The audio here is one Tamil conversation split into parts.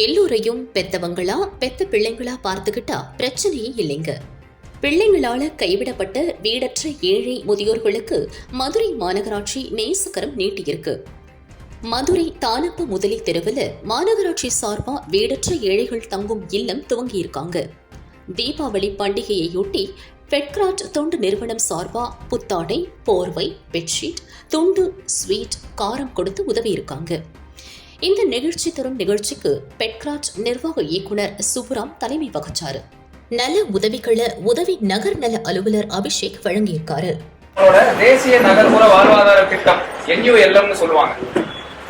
எல்லோரையும் பெத்தவங்களா பெத்த பிள்ளைங்களா பார்த்துக்கிட்டா பிரச்சனையே இல்லைங்க. பிள்ளைங்களால கைவிடப்பட்ட வீடற்ற ஏழை முதியோர்களுக்கு மதுரை மாநகராட்சி நேசக்கரம் நீட்டியிருக்கு. மதுரை தானப்ப முதலி தெருவில் மாநகராட்சி சார்பா வீடற்ற ஏழைகள் தங்கும் இல்லம் துவங்கியிருக்காங்க. தீபாவளி பண்டிகையையொட்டி பெட்கிராட் தொண்டு நிறுவனம் சார்பா புத்தாடை போர்வை பெட்ஷீட் துண்டு ஸ்வீட் காரம் கொடுத்து உதவியிருக்காங்க. இந்த நிகழ்ச்சி தரும் நிகழ்ச்சிக்கு பெட்கிராட் நிர்வாக இயக்குனர் சுப்ராம் தலைமை வகிச்சாரு. நல உதவிகளை உதவி நகர் நல அலுவலர் அபிஷேக் வழங்கியிருக்காரு. தேசிய நகர்ப்புற வாழ்வாதார திட்டம் என்யூஎல்எம்னு சொல்லுவாங்க.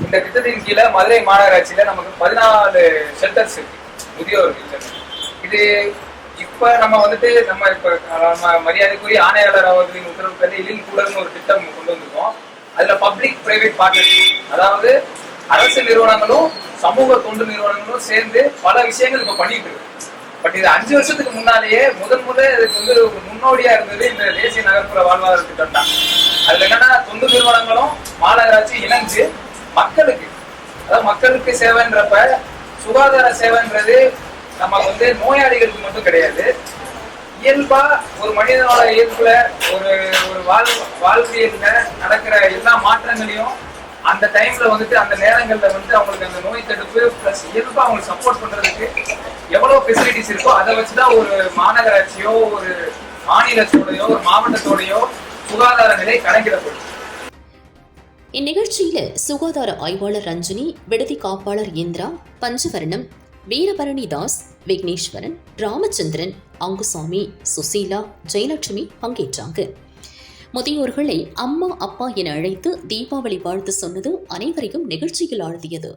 இந்த திட்டத்தின் கீழே மதுரை மாநகராட்சியில நமக்கு பதினாலு ஷெல்டர்ஸ் இருக்கு. முதியோர் இது இப்ப நம்ம வந்துட்டு நம்ம இப்ப மரியாதைக்குரிய ஆணையாளர் அவர்களின் உத்தரவு பேரில் இலின் ஒரு திட்டம் கொண்டு வந்திருக்கோம். அதுல பப்ளிக் பிரைவேட் பார்ட்னர்ஷிப் அதாவது அரசு நிறுவனங்களும் சமூக தொண்டு நிறுவனங்களும் சேர்ந்து பல விஷயங்கள் இப்ப பண்ணிட்டு இருக்கு. பட் இது அஞ்சு வருஷத்துக்கு முன்னாலேயே முதன் முதல் இதுக்கு வந்து முன்னோடியா இருந்தது இந்த தேசிய நகர்ப்புற வாழ்வாதார திட்டம் தான். அதுல என்னன்னா தொண்டு நிறுவனங்களும் மாநகராட்சி இணைஞ்சு மக்களுக்கு அதாவது மக்களுக்கு சேவைன்றப்ப சுகாதார சேவைன்றது நமக்கு வந்து நோயாளிகளுக்கு மட்டும் கிடையாது. இயல்பா ஒரு மனிதனோட இயல்புல ஒரு ஒரு வாழ் வாழ்வியல்ல நடக்கிற எல்லா மாற்றங்களையும் அந்த டைம்ல வந்துட்டு அந்த நேரங்கள்ல வந்து அவங்களுக்கு அந்த நோய் தடுப்பு பிளஸ் இயல்பா அவங்களுக்கு சப்போர்ட் பண்றதுக்கு எவ்வளவு ஃபெசிலிட்டிஸ் இருக்கோ அதை வச்சுதான் ஒரு மாநகராட்சியோ ஒரு மாநிலத்தோடையோ ஒரு மாவட்டத்தோடையோ சுகாதார நிலை கணக்கிடப்படும் இந்நிகழ்ச்சியில சுகாதார ஆய்வாளர் ரஞ்சினி விடுதி காப்பாளர் இந்திரா பஞ்சவர்ணம் வீரபரணி தாஸ் விக்னேஸ்வரன் ராமச்சந்திரன் அங்குசாமி சுசீலா ஜெயலட்சுமி பங்கேற்றாங்க. முதியோர்களை அம்மா அப்பா என அழைத்து தீபாவளி வாழ்த்து சொன்னது அனைவரையும் நிகழ்ச்சியில் ஆழ்த்தியது.